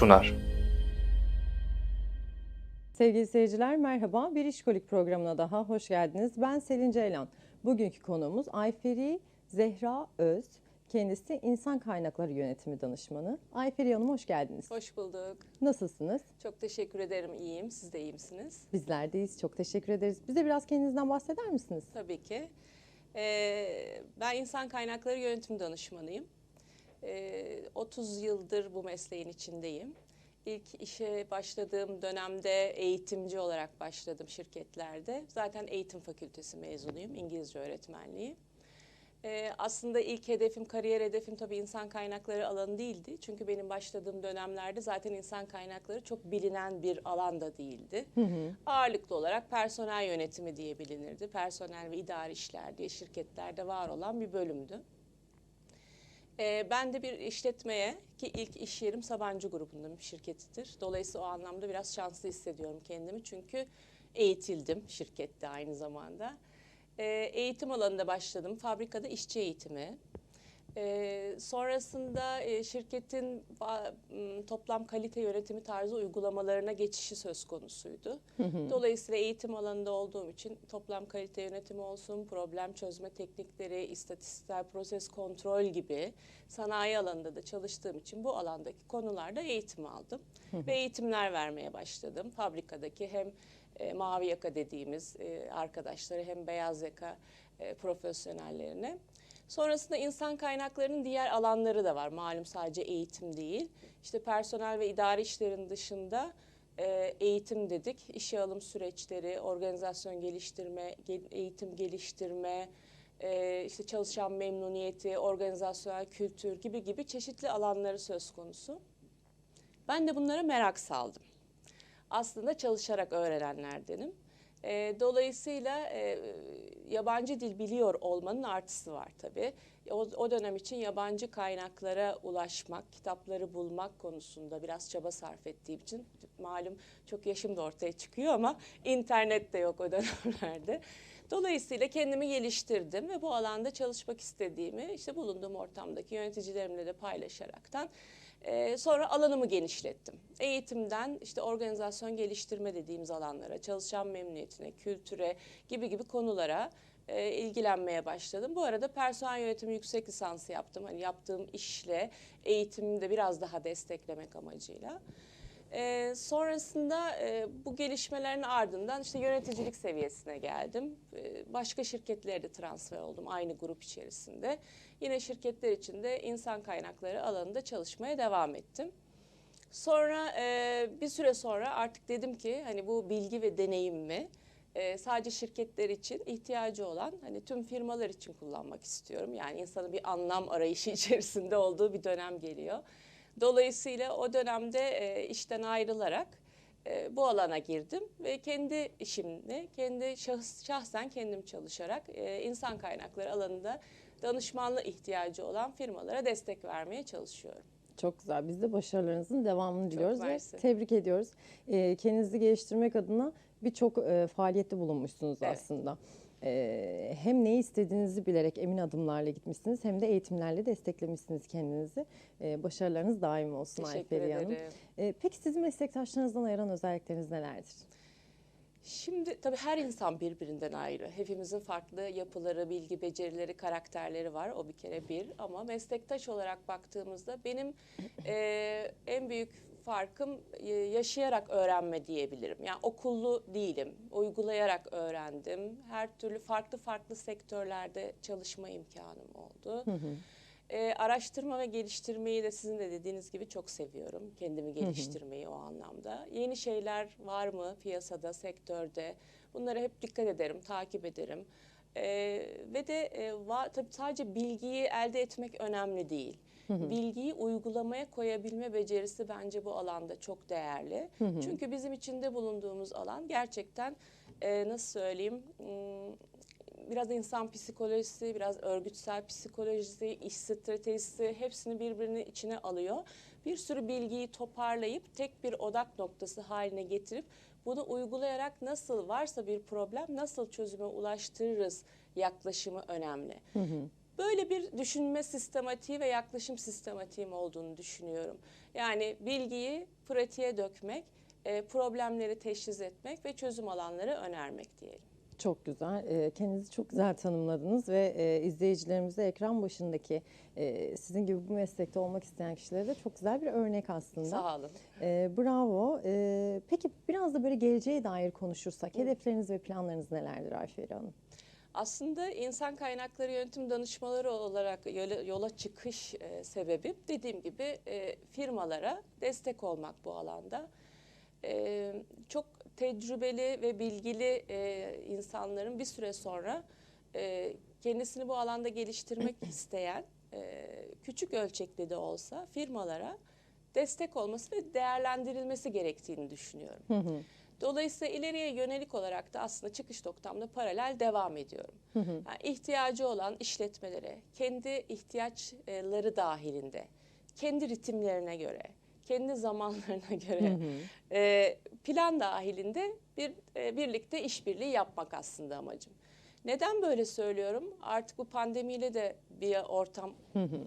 sunar. Sevgili seyirciler merhaba. Bir İşkolik programına daha hoş geldiniz. Ben Selin Ceylan. Bugünkü konuğumuz Ayferi Zehra Öz. Kendisi İnsan Kaynakları Yönetimi Danışmanı. Ayferi Hanım hoş geldiniz. Hoş bulduk. Nasılsınız? Çok teşekkür ederim. İyiyim. Siz de iyi misiniz? Bizler deyiz. Çok teşekkür ederiz. Bize biraz kendinizden bahseder misiniz? Tabii ki. Ee, ben insan kaynakları yönetim danışmanıyım. Ee, 30 yıldır bu mesleğin içindeyim. İlk işe başladığım dönemde eğitimci olarak başladım şirketlerde. Zaten eğitim fakültesi mezunuyum, İngilizce öğretmenliği. Ee, aslında ilk hedefim, kariyer hedefim tabii insan kaynakları alanı değildi. Çünkü benim başladığım dönemlerde zaten insan kaynakları çok bilinen bir alan da değildi. Ağırlıklı olarak personel yönetimi diye bilinirdi. Personel ve idari işler diye şirketlerde var olan bir bölümdü. Ee, ben de bir işletmeye ki ilk iş yerim Sabancı grubunun bir şirketidir. Dolayısıyla o anlamda biraz şanslı hissediyorum kendimi. Çünkü eğitildim şirkette aynı zamanda. Ee, eğitim alanında başladım. Fabrikada işçi eğitimi. Ee, sonrasında e, şirketin toplam kalite yönetimi tarzı uygulamalarına geçişi söz konusuydu. Dolayısıyla eğitim alanında olduğum için toplam kalite yönetimi olsun, problem çözme teknikleri, istatistiksel proses kontrol gibi sanayi alanında da çalıştığım için bu alandaki konularda eğitim aldım. Ve eğitimler vermeye başladım. Fabrikadaki hem e, mavi yaka dediğimiz e, arkadaşları hem beyaz yaka e, profesyonellerine. Sonrasında insan kaynaklarının diğer alanları da var. Malum sadece eğitim değil. İşte personel ve idari işlerin dışında e, eğitim dedik. İşe alım süreçleri, organizasyon geliştirme, gel- eğitim geliştirme, e, işte çalışan memnuniyeti, organizasyonel kültür gibi gibi çeşitli alanları söz konusu. Ben de bunlara merak saldım aslında çalışarak öğrenenlerdenim. E, dolayısıyla e, yabancı dil biliyor olmanın artısı var tabii. O, o dönem için yabancı kaynaklara ulaşmak, kitapları bulmak konusunda biraz çaba sarf ettiğim için malum çok yaşım da ortaya çıkıyor ama internet de yok o dönemlerde. Dolayısıyla kendimi geliştirdim ve bu alanda çalışmak istediğimi işte bulunduğum ortamdaki yöneticilerimle de paylaşaraktan ee, sonra alanımı genişlettim. Eğitimden işte organizasyon geliştirme dediğimiz alanlara, çalışan memnuniyetine, kültüre gibi gibi konulara e, ilgilenmeye başladım. Bu arada personel yönetimi yüksek lisansı yaptım. Hani yaptığım işle eğitimimi de biraz daha desteklemek amacıyla. Ee, sonrasında e, bu gelişmelerin ardından işte yöneticilik seviyesine geldim. Ee, başka şirketlere de transfer oldum aynı grup içerisinde. Yine şirketler içinde insan kaynakları alanında çalışmaya devam ettim. Sonra e, bir süre sonra artık dedim ki hani bu bilgi ve deneyimimi e, sadece şirketler için ihtiyacı olan hani tüm firmalar için kullanmak istiyorum. Yani insanın bir anlam arayışı içerisinde olduğu bir dönem geliyor. Dolayısıyla o dönemde e, işten ayrılarak e, bu alana girdim ve kendi işimle, kendi şahıs, şahsen kendim çalışarak e, insan kaynakları alanında danışmanlığı ihtiyacı olan firmalara destek vermeye çalışıyorum. Çok güzel. Biz de başarılarınızın devamını diliyoruz ve tebrik ediyoruz. Ee, kendinizi geliştirmek adına birçok e, faaliyette bulunmuşsunuz Evet. aslında. Ee, hem ne istediğinizi bilerek emin adımlarla gitmişsiniz hem de eğitimlerle desteklemişsiniz kendinizi. Ee, başarılarınız daim olsun Ayferi Hanım. Ee, peki sizin meslektaşlarınızdan ayıran özellikleriniz nelerdir? Şimdi tabii her insan birbirinden ayrı. Hepimizin farklı yapıları, bilgi, becerileri, karakterleri var. O bir kere bir. Ama meslektaş olarak baktığımızda benim eee, en büyük farkım e, yaşayarak öğrenme diyebilirim. Yani okullu değilim. Uygulayarak öğrendim. Her türlü farklı farklı sektörlerde çalışma imkanım oldu. Ee, araştırma ve geliştirmeyi de sizin de dediğiniz gibi çok seviyorum. Kendimi geliştirmeyi o anlamda. Yeni şeyler var mı piyasada, sektörde? Bunlara hep dikkat ederim, takip ederim. Ee, ve de e, va- tabii sadece bilgiyi elde etmek önemli değil. Bilgiyi uygulamaya koyabilme becerisi bence bu alanda çok değerli. Çünkü bizim içinde bulunduğumuz alan gerçekten e, nasıl söyleyeyim... hmm, biraz insan psikolojisi, biraz örgütsel psikolojisi, iş stratejisi hepsini birbirinin içine alıyor. Bir sürü bilgiyi toparlayıp tek bir odak noktası haline getirip bunu uygulayarak nasıl varsa bir problem nasıl çözüme ulaştırırız yaklaşımı önemli. Böyle bir düşünme sistematiği ve yaklaşım sistematiğim olduğunu düşünüyorum. Yani bilgiyi pratiğe dökmek, e, problemleri teşhis etmek ve çözüm alanları önermek diyelim. Çok güzel. Ee, Kendinizi çok güzel tanımladınız ve e, izleyicilerimize ekran başındaki e, sizin gibi bu meslekte olmak isteyen kişilere de çok güzel bir örnek aslında. Sağ olun. Ee, bravo. Ee, peki biraz da böyle geleceğe dair konuşursak hedefleriniz ve planlarınız nelerdir Ayfer Hanım? Aslında insan kaynakları yönetim danışmaları olarak yola, yola çıkış e, sebebim dediğim gibi e, firmalara destek olmak bu alanda. E, çok tecrübeli ve bilgili e, insanların bir süre sonra e, kendisini bu alanda geliştirmek isteyen e, küçük ölçekli de olsa firmalara destek olması ve değerlendirilmesi gerektiğini düşünüyorum. Dolayısıyla ileriye yönelik olarak da aslında çıkış noktamda paralel devam ediyorum. Yani ihtiyacı olan işletmelere kendi ihtiyaçları dahilinde, kendi ritimlerine göre, kendi zamanlarına göre e, plan dahilinde bir e, birlikte işbirliği yapmak aslında amacım. Neden böyle söylüyorum? Artık bu pandemiyle de bir ortam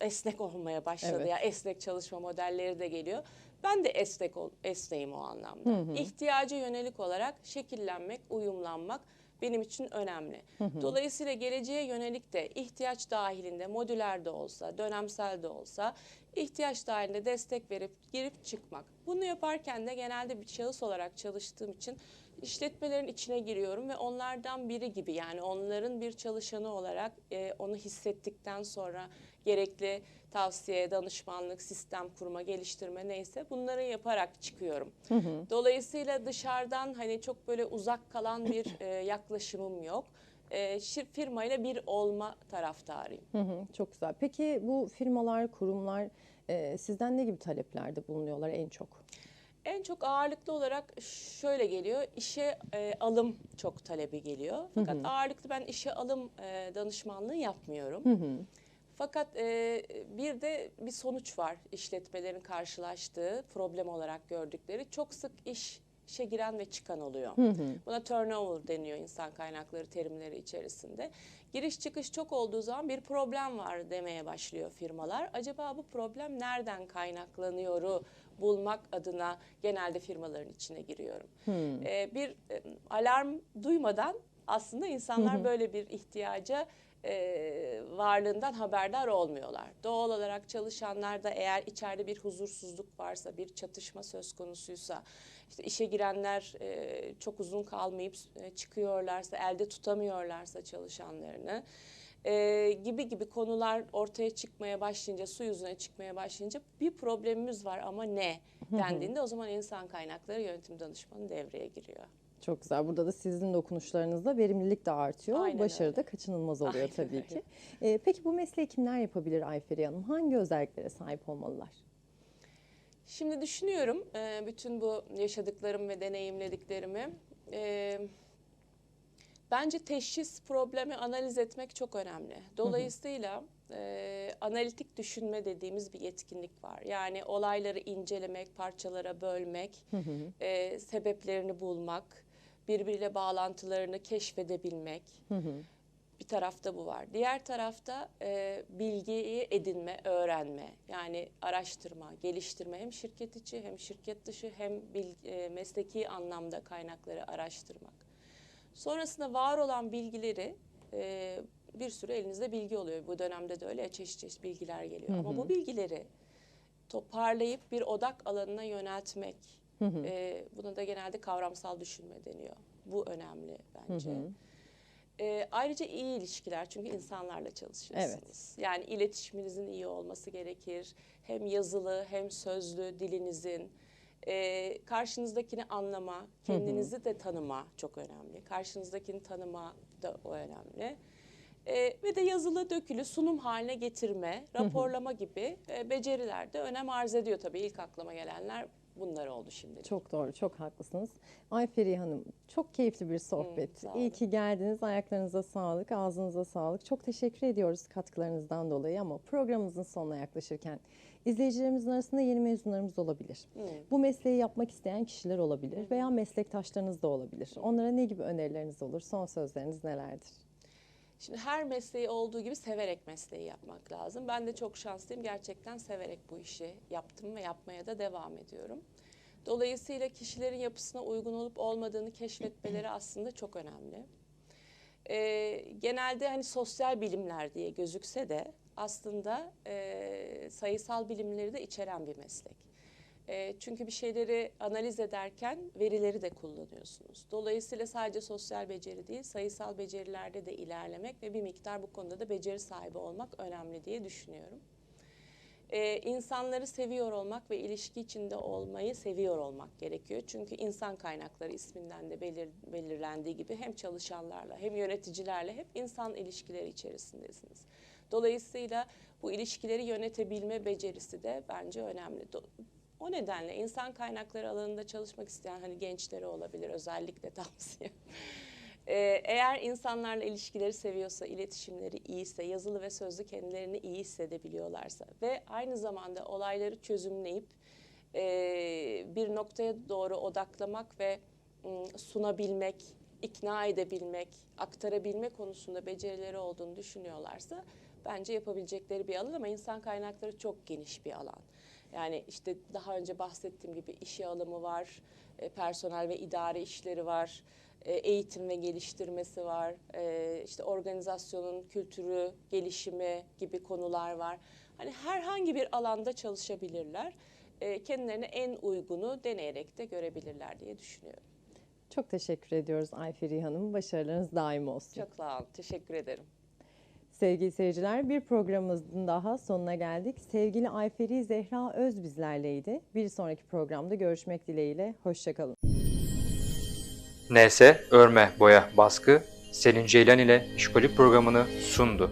esnek olmaya başladı. Evet. Ya esnek çalışma modelleri de geliyor. Ben de esnek ol, esneyim o anlamda. İhtiyaca yönelik olarak şekillenmek, uyumlanmak benim için önemli. Dolayısıyla geleceğe yönelik de ihtiyaç dahilinde modüler de olsa, dönemsel de olsa ihtiyaç dahilinde destek verip girip çıkmak. Bunu yaparken de genelde bir şahıs olarak çalıştığım için işletmelerin içine giriyorum ve onlardan biri gibi yani onların bir çalışanı olarak e, onu hissettikten sonra gerekli tavsiye, danışmanlık, sistem kurma, geliştirme neyse bunları yaparak çıkıyorum. Dolayısıyla dışarıdan hani çok böyle uzak kalan bir e, yaklaşımım yok. E, firmayla bir olma taraftarıyım. Hı hı, çok güzel. Peki bu firmalar, kurumlar e, sizden ne gibi taleplerde bulunuyorlar en çok? En çok ağırlıklı olarak şöyle geliyor. işe e, alım çok talebi geliyor. Fakat ağırlıklı ben işe alım e, danışmanlığı yapmıyorum. Fakat e, bir de bir sonuç var işletmelerin karşılaştığı problem olarak gördükleri. Çok sık iş işe giren ve çıkan oluyor. Buna turnover deniyor insan kaynakları terimleri içerisinde. Giriş çıkış çok olduğu zaman bir problem var demeye başlıyor firmalar. Acaba bu problem nereden kaynaklanıyoru bulmak adına genelde firmaların içine giriyorum. Ee, bir e, alarm duymadan aslında insanlar böyle bir ihtiyaca e, varlığından haberdar olmuyorlar. Doğal olarak çalışanlar da eğer içeride bir huzursuzluk varsa, bir çatışma söz konusuysa, işte işe girenler e, çok uzun kalmayıp e, çıkıyorlarsa, elde tutamıyorlarsa çalışanlarını e, gibi gibi konular ortaya çıkmaya başlayınca, su yüzüne çıkmaya başlayınca bir problemimiz var ama ne dendiğinde o zaman insan kaynakları yönetim danışmanı devreye giriyor. Çok güzel. Burada da sizin dokunuşlarınızla verimlilik de artıyor. Aynen Başarı öyle. da kaçınılmaz oluyor Aynen tabii öyle. ki. E, peki bu mesleği kimler yapabilir Ayferi Hanım? Hangi özelliklere sahip olmalılar? Şimdi düşünüyorum e, bütün bu yaşadıklarım ve deneyimlediklerimi. E, Bence teşhis problemi analiz etmek çok önemli. Dolayısıyla e, analitik düşünme dediğimiz bir yetkinlik var. Yani olayları incelemek, parçalara bölmek, e, sebeplerini bulmak, birbiriyle bağlantılarını keşfedebilmek. Bir tarafta bu var. Diğer tarafta e, bilgiyi edinme, öğrenme. Yani araştırma, geliştirme hem şirket içi hem şirket dışı hem bil- e, mesleki anlamda kaynakları araştırmak. Sonrasında var olan bilgileri e, bir sürü elinizde bilgi oluyor. Bu dönemde de öyle ya, çeşit çeşit bilgiler geliyor. Ama bu bilgileri toparlayıp bir odak alanına yöneltmek. E, buna da genelde kavramsal düşünme deniyor. Bu önemli bence. E, ayrıca iyi ilişkiler çünkü insanlarla çalışıyorsunuz. Yani iletişiminizin iyi olması gerekir. Hem yazılı hem sözlü dilinizin. E, karşınızdakini anlama, kendinizi de tanıma çok önemli. Karşınızdakini tanıma da o önemli. E, ve de yazılı dökülü sunum haline getirme, raporlama gibi e, beceriler de önem arz ediyor tabii. İlk aklıma gelenler bunlar oldu şimdi. Çok doğru, çok haklısınız. Ayferi Hanım, çok keyifli bir sohbet. sağ İyi ki geldiniz. Ayaklarınıza sağlık, ağzınıza sağlık. Çok teşekkür ediyoruz katkılarınızdan dolayı ama programımızın sonuna yaklaşırken izleyicilerimizin arasında yeni mezunlarımız olabilir. Bu mesleği yapmak isteyen kişiler olabilir veya meslektaşlarınız da olabilir. Onlara ne gibi önerileriniz olur? Son sözleriniz nelerdir? Şimdi her mesleği olduğu gibi severek mesleği yapmak lazım. Ben de çok şanslıyım. Gerçekten severek bu işi yaptım ve yapmaya da devam ediyorum. Dolayısıyla kişilerin yapısına uygun olup olmadığını keşfetmeleri aslında çok önemli. Ee, genelde hani sosyal bilimler diye gözükse de aslında e, sayısal bilimleri de içeren bir meslek. E, çünkü bir şeyleri analiz ederken verileri de kullanıyorsunuz. Dolayısıyla sadece sosyal beceri değil, sayısal becerilerde de ilerlemek ve bir miktar bu konuda da beceri sahibi olmak önemli diye düşünüyorum. E, insanları seviyor olmak ve ilişki içinde olmayı seviyor olmak gerekiyor. Çünkü insan kaynakları isminden de belir, belirlendiği gibi hem çalışanlarla hem yöneticilerle hep insan ilişkileri içerisindesiniz. Dolayısıyla bu ilişkileri yönetebilme becerisi de bence önemli. O nedenle insan kaynakları alanında çalışmak isteyen hani gençlere olabilir özellikle tavsiye. Ee, eğer insanlarla ilişkileri seviyorsa, iletişimleri iyiyse, yazılı ve sözlü kendilerini iyi hissedebiliyorlarsa ve aynı zamanda olayları çözümleyip e, bir noktaya doğru odaklamak ve m, sunabilmek, ikna edebilmek, aktarabilme konusunda becerileri olduğunu düşünüyorlarsa bence yapabilecekleri bir alan ama insan kaynakları çok geniş bir alan. Yani işte daha önce bahsettiğim gibi işe alımı var, e, personel ve idare işleri var, e, eğitim ve geliştirmesi var, e, işte organizasyonun kültürü, gelişimi gibi konular var. Hani herhangi bir alanda çalışabilirler. E, Kendilerine en uygunu deneyerek de görebilirler diye düşünüyorum. Çok teşekkür ediyoruz Ayferi Hanım. Başarılarınız daim olsun. Çok sağ olun, teşekkür ederim. Sevgili seyirciler bir programımızın daha sonuna geldik. Sevgili Ayferi Zehra Öz bizlerleydi. Bir sonraki programda görüşmek dileğiyle. Hoşçakalın. NS Örme Boya Baskı Selin Ceylan ile İşkolik programını sundu.